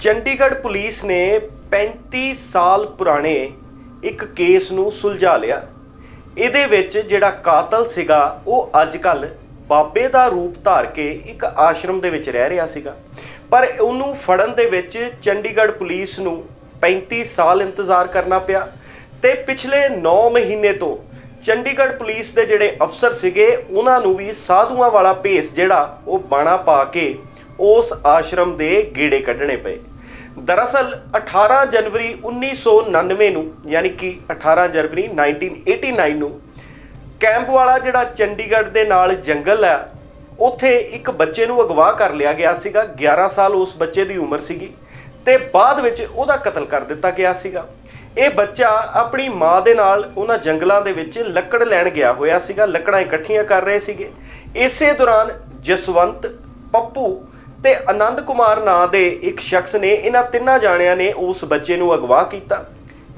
Chandigarh police ਨੇ 35 ਸਾਲ ਪੁਰਾਣੇ ਇੱਕ ਕੇਸ ਨੂੰ ਸੁਲਝਾ ਲਿਆ। ਇਹਦੇ ਵਿੱਚ ਜਿਹੜਾ ਕਾਤਲ ਸੀਗਾ, ਉਹ ਅੱਜ ਕੱਲ ਬਾਬੇ ਦਾ ਰੂਪ ਧਾਰ ਕੇ ਇੱਕ ਆਸ਼ਰਮ ਦੇ ਵਿੱਚ ਰਹਿ ਰਿਹਾ ਸੀਗਾ। ਪਰ ਉਹਨੂੰ ਫੜਨ ਦੇ ਵਿੱਚ ਚੰਡੀਗੜ੍ਹ ਪੁਲਿਸ ਨੂੰ 35 ਸਾਲ ਇੰਤਜ਼ਾਰ ਕਰਨਾ ਪਿਆ ਤੇ ਪਿਛਲੇ 9 ਮਹੀਨੇ ਤੋਂ ਚੰਡੀਗੜ੍ਹ ਪੁਲਿਸ ਦੇ ਜਿਹੜੇ ਅਫਸਰ ਸੀਗੇ, ਉਹਨਾਂ ਨੂੰ ਵੀ ਸਾਧੂਆਂ ਵਾਲਾ ਭੇਸ ਜਿਹੜਾ ਉਹ ਬਾਣਾ ਪਾ ਕੇ ਉਸ ਆਸ਼ਰਮ ਦੇ ਗੇੜੇ ਕੱਢਣੇ ਪਏ। ਦਰਅਸਲ 18 ਜਨਵਰੀ 1999 ਨੂੰ, ਯਾਨੀ ਕਿ 18 ਜਨਵਰੀ 1989 ਨੂੰ ਕੈਂਪ ਵਾਲਾ ਜਿਹੜਾ ਚੰਡੀਗੜ੍ਹ ਦੇ ਨਾਲ ਜੰਗਲ ਹੈ, ਉੱਥੇ ਇੱਕ ਬੱਚੇ ਨੂੰ ਅਗਵਾ ਕਰ ਲਿਆ ਗਿਆ ਸੀਗਾ। 11 ਸਾਲ ਉਸ ਬੱਚੇ ਦੀ ਉਮਰ ਸੀਗੀ ਤੇ ਬਾਅਦ ਵਿੱਚ ਉਹਦਾ ਕਤਲ ਕਰ ਦਿੱਤਾ ਗਿਆ ਸੀਗਾ। ਇਹ ਬੱਚਾ ਆਪਣੀ ਮਾਂ ਦੇ ਨਾਲ ਉਹਨਾਂ ਜੰਗਲਾਂ ਦੇ ਵਿੱਚ ਲੱਕੜ ਲੈਣ ਗਿਆ ਹੋਇਆ ਸੀਗਾ। ਲੱਕੜਾਂ ਇਕੱਠੀਆਂ ਕਰ ਰਹੇ ਸੀਗੇ। ਇਸੇ ਦੌਰਾਨ ਜਸਵੰਤ, ਪੱਪੂ ਤੇ ਆਨੰਦ ਕੁਮਾਰ ਨਾਂ ਦੇ ਇੱਕ ਸ਼ਖਸ ਨੇ ਇਹਨਾਂ ਤਿੰਨਾਂ ਜਾਣਿਆਂ ਨੇ ਉਸ ਬੱਚੇ ਨੂੰ ਅਗਵਾ ਕੀਤਾ।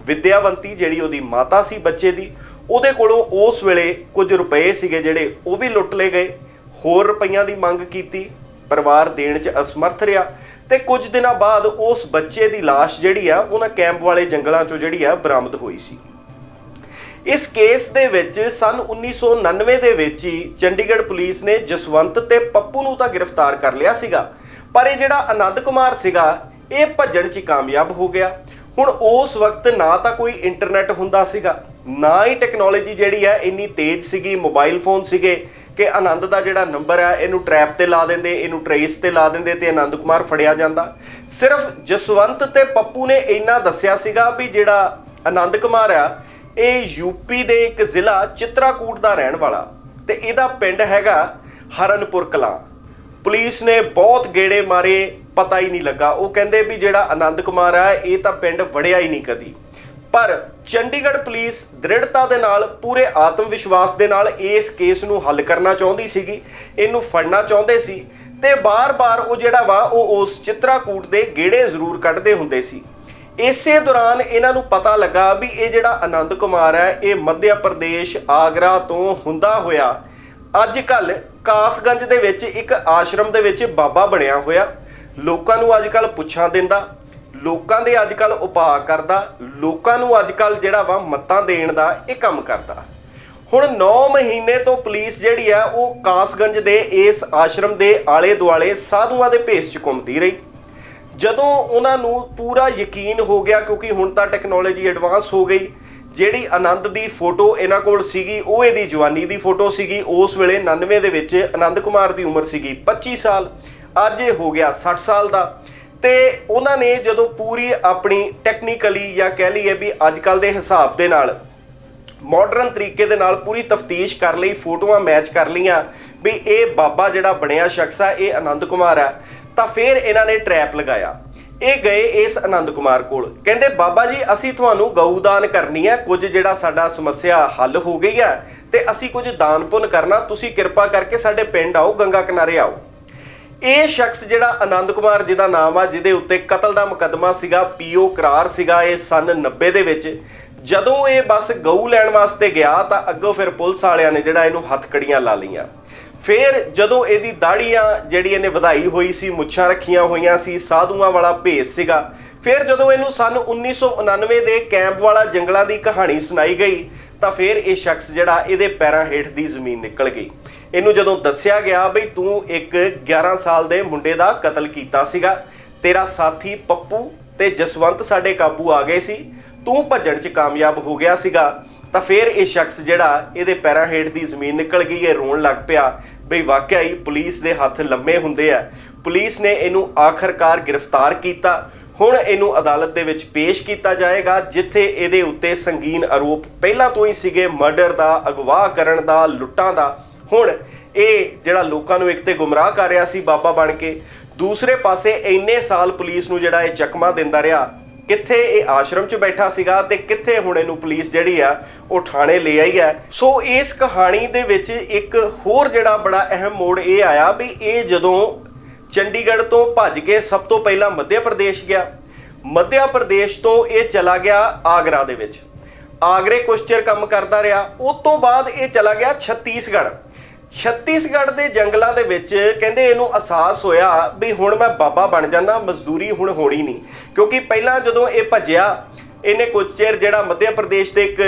ਵਿਦਿਆਵੰਤੀ ਜਿਹੜੀ ਉਹਦੀ ਮਾਤਾ ਸੀ ਬੱਚੇ ਦੀ, ਉਹਦੇ ਕੋਲੋਂ ਉਸ ਵੇਲੇ ਕੁਝ ਰੁਪਏ ਸੀਗੇ ਜਿਹੜੇ ਉਹ ਵੀ ਲੁੱਟ ਲਏ ਗਏ। ਹੋਰ ਰੁਪਈਆਂ ਦੀ ਮੰਗ ਕੀਤੀ, ਪਰਿਵਾਰ ਦੇਣ 'ਚ ਅਸਮਰਥ ਰਿਹਾ ਤੇ ਕੁਝ ਦਿਨਾਂ ਬਾਅਦ ਉਸ ਬੱਚੇ ਦੀ ਲਾਸ਼ ਜਿਹੜੀ ਆ, ਉਹਨਾਂ ਕੈਂਪ ਵਾਲੇ ਜੰਗਲਾਂ 'ਚੋਂ ਜਿਹੜੀ ਆ, ਬਰਾਮਦ ਹੋਈ ਸੀ। ਇਸ ਕੇਸ ਦੇ ਵਿੱਚ ਸਨ 1999 ਦੇ ਵਿੱਚ ਹੀ ਚੰਡੀਗੜ੍ਹ ਪੁਲਿਸ ਨੇ ਜਸਵੰਤ ਤੇ ਪੱਪੂ ਨੂੰ ਤਾਂ ਗ੍ਰਿਫਤਾਰ ਕਰ ਲਿਆ ਸੀਗਾ। ਪਰ ਇਹ ਜਿਹੜਾ ਆਨੰਦ ਕੁਮਾਰ ਸੀਗਾ, ਇਹ ਭੱਜਣ 'ਚ ਕਾਮਯਾਬ ਹੋ ਗਿਆ। ਹੁਣ ਉਸ ਵਕਤ ਨਾ ਤਾਂ ਕੋਈ ਇੰਟਰਨੈਟ ਹੁੰਦਾ ਸੀਗਾ, ਨਾ ਹੀ ਟੈਕਨੋਲੋਜੀ ਜਿਹੜੀ ਹੈ ਇੰਨੀ ਤੇਜ਼ ਸੀਗੀ, ਮੋਬਾਈਲ ਫੋਨ ਸੀਗੇ ਕਿ ਆਨੰਦ ਦਾ ਜਿਹੜਾ ਨੰਬਰ ਹੈ, ਇਹਨੂੰ ਟਰੈਪ ਤੇ ਲਾ ਦਿੰਦੇ, ਇਹਨੂੰ ਟਰੇਸ ਤੇ ਲਾ ਦਿੰਦੇ ਤੇ ਆਨੰਦ ਕੁਮਾਰ ਫੜਿਆ ਜਾਂਦਾ। ਸਿਰਫ ਜਸਵੰਤ ਤੇ ਪੱਪੂ ਨੇ ਇੰਨਾ ਦੱਸਿਆ ਸੀਗਾ ਵੀ ਜਿਹੜਾ ਆਨੰਦ ਕੁਮਾਰ ਆ ਇਹ ਯੂਪੀ ਦੇ ਇੱਕ ਜ਼ਿਲ੍ਹਾ ਚਿਤਰਾਕੂਟ ਦਾ ਰਹਿਣ ਵਾਲਾ ਤੇ ਇਹਦਾ ਪਿੰਡ ਹੈਗਾ ਹਰਨਪੁਰ ਕਲਾਂ। ਪੁਲਿਸ ਨੇ ਬਹੁਤ ਗੇੜੇ ਮਾਰੇ, ਪਤਾ ਹੀ ਨਹੀਂ ਲੱਗਾ। ਉਹ ਕਹਿੰਦੇ ਵੀ ਜਿਹੜਾ ਆਨੰਦ ਕੁਮਾਰ ਆ, ਇਹ ਤਾਂ ਪਿੰਡ ਵੜਿਆ ਹੀ ਨਹੀਂ ਕਦੀ। ਪਰ ਚੰਡੀਗੜ੍ਹ ਪੁਲਿਸ ਦ੍ਰਿੜਤਾ ਦੇ ਨਾਲ, ਪੂਰੇ ਆਤਮ ਵਿਸ਼ਵਾਸ ਦੇ ਨਾਲ ਇਸ ਕੇਸ ਨੂੰ ਹੱਲ ਕਰਨਾ ਚਾਹੁੰਦੀ ਸੀਗੀ, ਇਹਨੂੰ ਫੜਨਾ ਚਾਹੁੰਦੇ ਸੀ ਤੇ ਬਾਰ-ਬਾਰ ਉਹ ਜਿਹੜਾ ਵਾ, ਉਹ ਉਸ ਚਿਤਰਾਕੂਟ ਦੇ ਗੇੜੇ ਜ਼ਰੂਰ ਕੱਢਦੇ ਹੁੰਦੇ ਸੀ। ਇਸੇ ਦੌਰਾਨ ਇਹਨਾਂ ਨੂੰ ਪਤਾ ਲੱਗਾ ਵੀ ਇਹ ਜਿਹੜਾ ਆਨੰਦ ਕੁਮਾਰ ਹੈ, ਇਹ ਮੱਧ ਪ੍ਰਦੇਸ਼, ਆਗਰਾ ਤੋਂ ਹੁੰਦਾ ਹੋਇਆ। ਅੱਜ ਕੱਲ ਕਾਸਗੰਜ ਦੇ ਵਿੱਚ ਇੱਕ ਆਸ਼ਰਮ ਦੇ ਵਿੱਚ ਬਾਬਾ ਬਣਿਆ ਹੋਇਆ। ਲੋਕਾਂ ਨੂੰ ਅੱਜ ਕੱਲ ਪੁੱਛਾਂ ਦਿੰਦਾ, ਲੋਕਾਂ ਦੇ ਅੱਜ ਕੱਲ ਉਪਾਅ ਕਰਦਾ, ਲੋਕਾਂ ਨੂੰ ਅੱਜ ਕੱਲ ਜਿਹੜਾ ਵਾ ਮੱਤਾਂ ਦੇਣ ਦਾ ਇਹ ਕੰਮ ਕਰਦਾ। ਹੁਣ 9 ਮਹੀਨੇ ਤੋਂ ਪੁਲਿਸ ਜਿਹੜੀ ਆ ਉਹ ਕਾਸਗੰਜ ਦੇ ਇਸ ਆਸ਼ਰਮ ਦੇ ਆਲੇ ਦੁਆਲੇ ਸਾਧੂਆਂ ਦੇ ਭੇਸ ਚ ਘੁੰਮਦੀ ਰਹੀ। ਜਦੋਂ ਉਹਨਾਂ ਨੂੰ ਪੂਰਾ ਯਕੀਨ ਹੋ ਗਿਆ, ਕਿਉਂਕਿ ਹੁਣ ਤਾਂ ਟੈਕਨੋਲੋਜੀ ਐਡਵਾਂਸ ਹੋ ਗਈ, ਜਿਹੜੀ ਆਨੰਦ ਦੀ ਫੋਟੋ ਇਹਨਾਂ ਕੋਲ ਸੀਗੀ, ਉਹ ਇਹਦੀ ਜਵਾਨੀ ਦੀ ਫੋਟੋ ਸੀਗੀ, ਉਸ ਵੇਲੇ 99 ਦੇ ਵਿੱਚ ਆਨੰਦ ਕੁਮਾਰ ਦੀ ਉਮਰ ਸੀਗੀ 25 ਸਾਲ, ਅੱਜ ਇਹ ਹੋ ਗਿਆ 60 ਸਾਲ ਦਾ। ਤੇ ਉਹਨਾਂ ਨੇ ਜਦੋਂ ਪੂਰੀ ਆਪਣੀ ਟੈਕਨੀਕਲੀ ਜਾਂ ਕਹਿ ਲਈਏ ਵੀ ਅੱਜ ਕੱਲ ਦੇ ਹਿਸਾਬ ਦੇ ਨਾਲ ਮਾਡਰਨ ਤਰੀਕੇ ਦੇ ਨਾਲ ਪੂਰੀ ਤਫਤੀਸ਼ ਕਰ ਲਈ, ਫੋਟੋਆਂ ਮੈਚ ਕਰ ਲਈਆਂ, ਵੀ ਇਹ ਬਾਬਾ ਜਿਹੜਾ ਬਣਿਆ ਸ਼ਖਸ ਆ, ਇਹ ਆਨੰਦ ਕੁਮਾਰ ਆ। ਤਾਂ ਫਿਰ ਇਹਨਾਂ ਨੇ ਟਰੈਪ ਲਗਾਇਆ। ਇਹ ਗਏ ਇਸ ਆਨੰਦ ਕੁਮਾਰ ਕੋਲ। ਕਹਿੰਦੇ, ਬਾਬਾ ਜੀ, ਅਸੀਂ ਤੁਹਾਨੂੰ ਗਊ ਦਾਨ ਕਰਨੀ ਹੈ। ਕੁਝ ਜਿਹੜਾ ਸਾਡਾ ਸਮੱਸਿਆ ਹੱਲ ਹੋ ਗਈ ਹੈ ਤੇ ਅਸੀਂ ਕੁਝ ਦਾਨ ਪੁੰਨ ਕਰਨਾ। ਤੁਸੀਂ ਕਿਰਪਾ ਕਰਕੇ ਸਾਡੇ ਪਿੰਡ ਆਓ, ਗੰਗਾ ਕਿਨਾਰੇ ਆਓ। ਇਹ ਸ਼ਖਸ ਜਿਹੜਾ ਆਨੰਦ ਕੁਮਾਰ ਜਿਹਦਾ ਨਾਮ ਆ, ਜਿਹਦੇ ਉੱਤੇ ਕਤਲ ਦਾ ਮੁਕੱਦਮਾ ਸੀਗਾ, ਪੀਓ ਕਰਾਰ ਸੀਗਾ ਇਹ ਸਨ 90 ਦੇ ਵਿੱਚ। ਜਦੋਂ ਇਹ ਬਸ ਗਊ ਲੈਣ ਵਾਸਤੇ ਗਿਆ, ਤਾਂ ਅੱਗੋਂ ਫਿਰ ਪੁਲਿਸ ਵਾਲਿਆਂ ਨੇ ਜਿਹੜਾ ਇਹਨੂੰ ਹੱਥਕੜੀਆਂ ਲਾ ਲਈਆਂ। ਫਿਰ ਜਦੋਂ ਇਹਦੀ ਦਾੜੀਆਂ ਜਿਹੜੀ ਇਹਨੇ ਵਧਾਈ ਹੋਈ ਸੀ, ਮੁੱਛਾਂ ਰੱਖੀਆਂ ਹੋਈਆਂ ਸੀ, ਸਾਧੂਆਂ ਵਾਲਾ ਭੇਸ ਸੀਗਾ, ਫਿਰ ਜਦੋਂ ਇਹਨੂੰ ਸਨ 1999 ਦੇ ਕੈਂਪ ਵਾਲਾ ਜੰਗਲਾਂ ਦੀ ਕਹਾਣੀ ਸੁਣਾਈ ਗਈ, ਤਾਂ ਫਿਰ ਇਹ ਸ਼ਖਸ ਜਿਹੜਾ ਇਹਦੇ ਪੈਰਾਂ ਹੇਠ ਦੀ ਜ਼ਮੀਨ ਨਿਕਲ ਗਈ। ਇਹਨੂੰ ਜਦੋਂ ਦੱਸਿਆ ਗਿਆ ਬਈ ਤੂੰ ਇੱਕ 11 ਸਾਲ ਦੇ ਮੁੰਡੇ ਦਾ ਕਤਲ ਕੀਤਾ ਸੀਗਾ, ਤੇਰਾ ਸਾਥੀ ਪੱਪੂ ਤੇ ਜਸਵੰਤ ਸਾਡੇ ਕਾਬੂ ਆ ਗਏ ਸੀ, ਤੂੰ ਭੱਜਣ 'ਚ ਕਾਮਯਾਬ ਹੋ ਗਿਆ ਸੀਗਾ ਤਾਂ ਫਿਰ ਇਹ ਸ਼ਖਸ ਜਿਹੜਾ ਇਹਦੇ ਪੈਰਾਂ ਹੇਠ ਦੀ ਜ਼ਮੀਨ ਨਿਕਲ ਗਈ ਹੈ ਰੋਣ ਲੱਗ ਪਿਆ ਬਈ ਵਾਕਿਆ ਹੀ ਪੁਲਿਸ ਦੇ ਹੱਥ ਲੰਮੇ ਹੁੰਦੇ ਆ। ਪੁਲਿਸ ਨੇ ਇਹਨੂੰ ਆਖਰਕਾਰ ਗ੍ਰਿਫਤਾਰ ਕੀਤਾ। ਹੁਣ ਇਹਨੂੰ ਅਦਾਲਤ ਦੇ ਵਿੱਚ ਪੇਸ਼ ਕੀਤਾ ਜਾਏਗਾ, ਜਿੱਥੇ ਇਹਦੇ ਉੱਤੇ ਸੰਗੀਨ ਆਰੋਪ ਪਹਿਲਾਂ ਤੋਂ ਹੀ ਸੀਗੇ, ਮਰਡਰ ਦਾ ਅਗਵਾ ਕਰਨ ਦਾ, ਲੁੱਟਾਂ ਦਾ। ਹੁਣ ਇਹ ਜਿਹੜਾ ਲੋਕਾਂ ਨੂੰ ਇੱਕ ਤੇ ਗੁੰਮਰਾਹ ਕਰ ਰਿਹਾ ਸੀ ਬਾਬਾ ਬਣ ਕੇ, ਦੂਸਰੇ ਪਾਸੇ ਇੰਨੇ ਸਾਲ ਪੁਲਿਸ ਨੂੰ ਜਿਹੜਾ ਇਹ ਚਕਮਾ ਦਿੰਦਾ ਰਿਹਾ ਕਿੱਥੇ ਇਹ ਆਸ਼ਰਮ 'ਚ ਬੈਠਾ ਸੀਗਾ ਤੇ ਕਿੱਥੇ ਹੁਣ ਇਹਨੂੰ ਪੁਲਿਸ ਜਿਹੜੀ ਆ, ਉਹ ਥਾਣੇ ਲੈ ਆਈ ਹੈ ਸੋ ਇਸ ਕਹਾਣੀ ਦੇ ਵਿੱਚ ਇੱਕ ਹੋਰ ਜਿਹੜਾ ਬੜਾ ਅਹਿਮ ਮੋੜ ਇਹ ਆਇਆ ਵੀ ਇਹ ਜਦੋਂ ਚੰਡੀਗੜ੍ਹ ਤੋਂ ਭੱਜ ਕੇ ਸਭ ਤੋਂ ਪਹਿਲਾਂ ਮੱਧ ਪ੍ਰਦੇਸ਼ ਗਿਆ। ਮੱਧ ਪ੍ਰਦੇਸ਼ ਤੋਂ ਇਹ ਚਲਾ ਗਿਆ ਆਗਰਾ ਦੇ ਵਿੱਚ। ਆਗਰੇ ਕੁਛ ਚਿਰ ਕੰਮ ਕਰਦਾ ਰਿਹਾ। ਉਸ ਤੋਂ ਬਾਅਦ ਇਹ ਚਲਾ ਗਿਆ ਛੱਤੀਸਗੜ੍ਹ। ਛੱਤੀਸਗੜ੍ਹ ਦੇ ਜੰਗਲਾਂ ਦੇ ਵਿੱਚ ਕਹਿੰਦੇ ਇਹਨੂੰ ਅਹਿਸਾਸ ਹੋਇਆ ਵੀ ਹੁਣ ਮੈਂ ਬਾਬਾ ਬਣ ਜਾਣਾ ਮਜ਼ਦੂਰੀ ਹੁਣ ਹੋਣੀ ਨਹੀਂ। ਕਿਉਂਕਿ ਪਹਿਲਾਂ ਜਦੋਂ ਇਹ ਭੱਜਿਆ ਇਹਨੇ ਕੁਝ ਚਿਰ ਜਿਹੜਾ ਮੱਧ ਪ੍ਰਦੇਸ਼ ਦੇ ਇੱਕ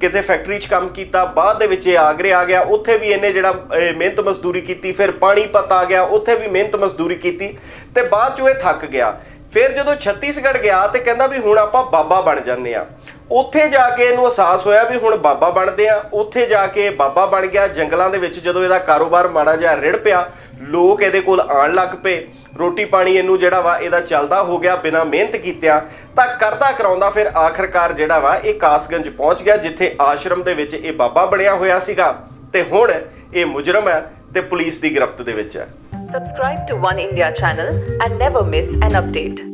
ਕਿਸੇ ਫੈਕਟਰੀ 'ਚ ਕੰਮ ਕੀਤਾ ਬਾਅਦ ਦੇ ਵਿੱਚ ਇਹ ਆਗਰੇ ਆ ਗਿਆ ਉੱਥੇ ਵੀ ਇਹਨੇ ਜਿਹੜਾ ਅਹ, ਮਿਹਨਤ ਮਜ਼ਦੂਰੀ ਕੀਤੀ ਫਿਰ ਪਾਣੀਪਤ ਆ ਗਿਆ ਉੱਥੇ ਵੀ ਮਿਹਨਤ ਮਜ਼ਦੂਰੀ ਕੀਤੀ ਤੇ ਬਾਅਦ 'ਚ ਇਹ ਥੱਕ ਗਿਆ। ਫਿਰ ਜਦੋਂ ਛੱਤੀਸਗੜ੍ਹ ਗਿਆ ਤੇ ਕਹਿੰਦਾ ਵੀ ਹੁਣ ਆਪਾਂ ਬਾਬਾ ਬਣ ਜਾਂਦੇ ਆ ਉੱਥੇ ਜਾ ਕੇ ਇਹਨੂੰ ਅਹਿਸਾਸ ਹੋਇਆ ਵੀ ਹੁਣ ਬਾਬਾ ਬਣਦੇ ਆ। ਉੱਥੇ ਜਾ ਕੇ ਬਾਬਾ ਬਣ ਗਿਆ। ਜੰਗਲਾਂ ਦੇ ਵਿੱਚ ਜਦੋਂ ਇਹਦਾ ਕਾਰੋਬਾਰ ਮਾੜਾ ਜਿਹਾ ਰਿੜ ਪਿਆ, ਲੋਕ ਇਹਦੇ ਕੋਲ ਆਣ ਲੱਗ ਪਏ। ਰੋਟੀ ਪਾਣੀ ਇਹਨੂੰ ਜਿਹੜਾ ਵਾ ਇਹਦਾ ਚੱਲਦਾ ਹੋ ਗਿਆ ਬਿਨਾਂ ਮਿਹਨਤ ਕੀਤਿਆਂ। ਤਾਂ ਕਰਦਾ ਕਰਾਉਂਦਾ ਫਿਰ ਆਖਰਕਾਰ ਜਿਹੜਾ ਵਾ ਇਹ ਕਾਸਗੰਜ ਪਹੁੰਚ ਗਿਆ, ਜਿੱਥੇ ਆਸ਼ਰਮ ਦੇ ਵਿੱਚ ਇਹ ਬਾਬਾ ਬਣਿਆ ਹੋਇਆ ਸੀਗਾ। ਤੇ ਹੁਣ ਇਹ ਮੁਜਰਮ ਹੈ ਤੇ ਪੁਲਿਸ ਦੀ ਗ੍ਰਿਫਤ ਦੇ ਵਿੱਚ ਹੈ। Subscribe to One India channel and never miss an update.